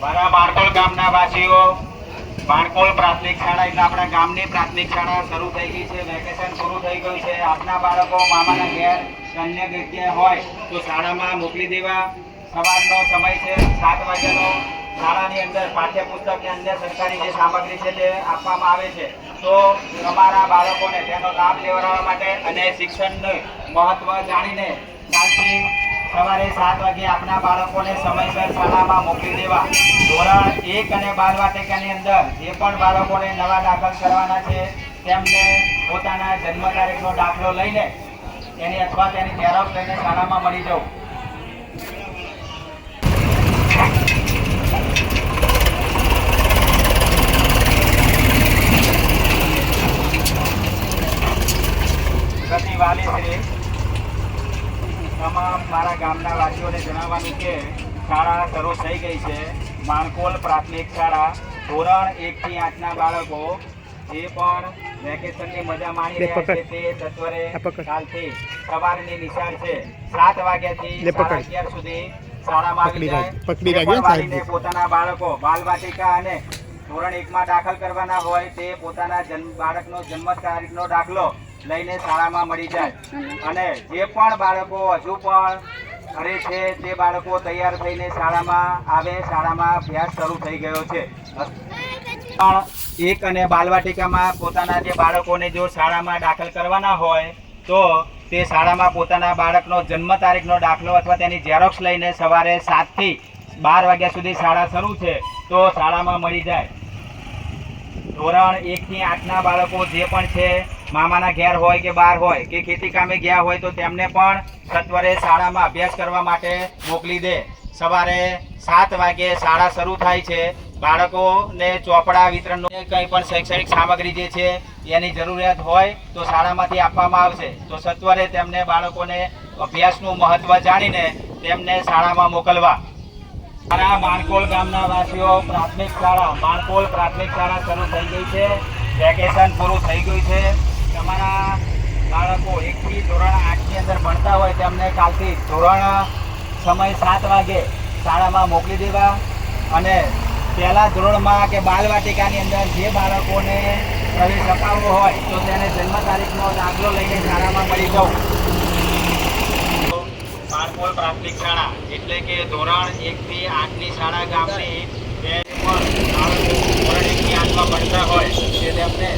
મારા બાણકોલ ગામના વાસીઓ બાણકોલ પ્રાથમિક શાળા એટલે આપણા ગામની પ્રાથમિક શાળા શરૂ થઈ ગઈ છે, વેકેશન શરૂ થઈ ગયું છે. આપના બાળકો, મામાના ઘેર અન્ય જગ્યાએ હોય તો શાળામાં મોકલી દેવા. સવારનો સમય છે, સાત વાગ્યાનો. શાળાની અંદર પાઠ્યપુસ્તકની અંદર સરકારી જે સામગ્રી છે તે આપવામાં આવે છે. તો તમારા બાળકોને તેનો લાભ લેવડાવવા માટે અને શિક્ષણનું મહત્વ જાણીને સવારે સાત વાગે આપના બાળકોને સમયસર શાળામાં મોકલી દેવા. ધોરણ એક અને બાર વાટિકાની અંદર જે પણ બાળકોને નવા દાખલ કરવાના છે, તેમને પોતાના જન્મ તારીખનો દાખલો લઈને તેની અથવા તેની ઝેરોક્ષ લઈને શાળામાં મળી જવું. પ્રતિ વાલીશ્રી તમામ મારા ગામના વાસીઓને જણાવવાનું કે શાળા શરૂ થઈ ગઈ છે. માણકોલ પ્રાથમિક શાળા ધોરણ એક થી આઠના બાળકો જે પણ વેકેશનની મજા માણી રહ્યા છે તે સત્વરે કાલથી સવારની નિશાળ છે. સાત વાગ્યાથી સાડા અગિયાર સુધી શાળામાં આવી જાય. પકડી. પોતાના બાળકો બાલવાટિકા અને ધોરણ એકમાં દાખલ કરવાના હોય તે પોતાના જન્મ બાળકનો જન્મ તારીખનો દાખલો લઈને શાળામાં મળી જાય. અને જે પણ બાળકો હજુ પણ ઘરે છે, તે બાળકો તૈયાર થઈને શાળામાં આવે, શાળામાં અભ્યાસ શરૂ થઈ ગયો છે. પણ એક અને બાલવાટિકામાં પોતાના જે બાળકોને જો શાળામાં દાખલ કરવાના હોય, તો તે શાળામાં પોતાના બાળકનો જન્મ તારીખનો દાખલો અથવા તેની ઝેરોક્ષ લઈને સવારે સાતથી બાર વાગ્યા સુધી શાળા શરૂ છે, તો શાળામાં મળી જાય. ધોરણ એકથી આઠના બાળકો જે પણ છે મામાના ઘેર હોય કે બહાર હોય, કે ખેતી કામે ગયા હોય તો તેમને પણ સત્વરે શાળામાં અભ્યાસ કરવા માટે મોકલી દે. સવારે સાત વાગે શાળા શરૂ થાય છે. બાળકોને ચોપડા વિતરણનું કંઈ પણ શૈક્ષણિક સામગ્રી જે છે, એની જરૂરિયાત હોય તો શાળામાંથી આપવામાં આવશે. તો સત્વરે તેમને બાળકોને અભ્યાસનું મહત્ત્વ જાણીને તેમને શાળામાં મોકલવા. મારા માણકોલ ગામના વાસીઓ, પ્રાથમિક શાળા. માણકોલ પ્રાથમિક શાળા શરૂ થઈ ગઈ છે. વેકેશન પૂરું થઈ ગયું છે. તમારા બાળકો એકથી ધોરણ આઠની અંદર ભણતા હોય તેમને કાલથી ધોરણ સમય સાત વાગે શાળામાં મોકલી દેવા અને પહેલા ધોરણમાં કે બાલવાટિકાની અંદર જે બાળકોને પ્રવેશ અપાવવો હોય તો તેને જન્મ તારીખનો દાખલો લઈને શાળામાં મળી જવું. બાળકોલ પ્રાથમિક શાળા એટલે કે ધોરણ એક થી આઠની શાળા ગામની બે પણ ધોરણ એક થી આઠમાં ભણતા હોય તે તેમને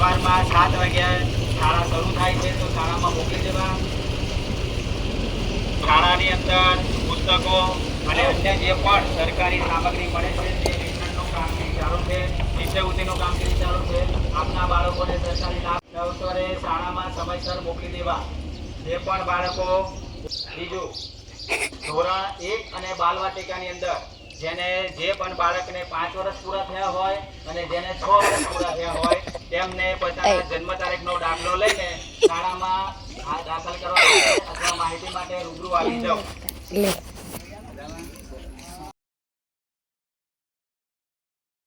સવારમાં સાત વાગ્યા શાળા શરૂ થાય છે, તો શાળામાં મોકલી દેવા. શાળાની અંદર પુસ્તકો અને અન્ય જે પણ સરકારી સામગ્રી મળે છે, તે વિતરણનું કામગીરી ચાલુ છે શિષ્યવૃત્તિનું કામગીરી ચાલુ છે. આપના બાળકોને સરકારી લાભ સત્વરે શાળામાં સમયસર મોકલી દેવા. જે પણ બાળકો બીજું ધોરણ એક અને બાલવાટિકાની અંદર જેને જે પણ બાળકને પાંચ વર્ષ પૂરા થયા હોય અને જેને છ વર્ષ પૂરા થયા હોય તેમને પોતાના જન્મ તારીખનો દાખલો લઈને શાળામાં આ દાખલ કરવા અથવા માહિતી માટે રૂબરૂ આવી જાઓ.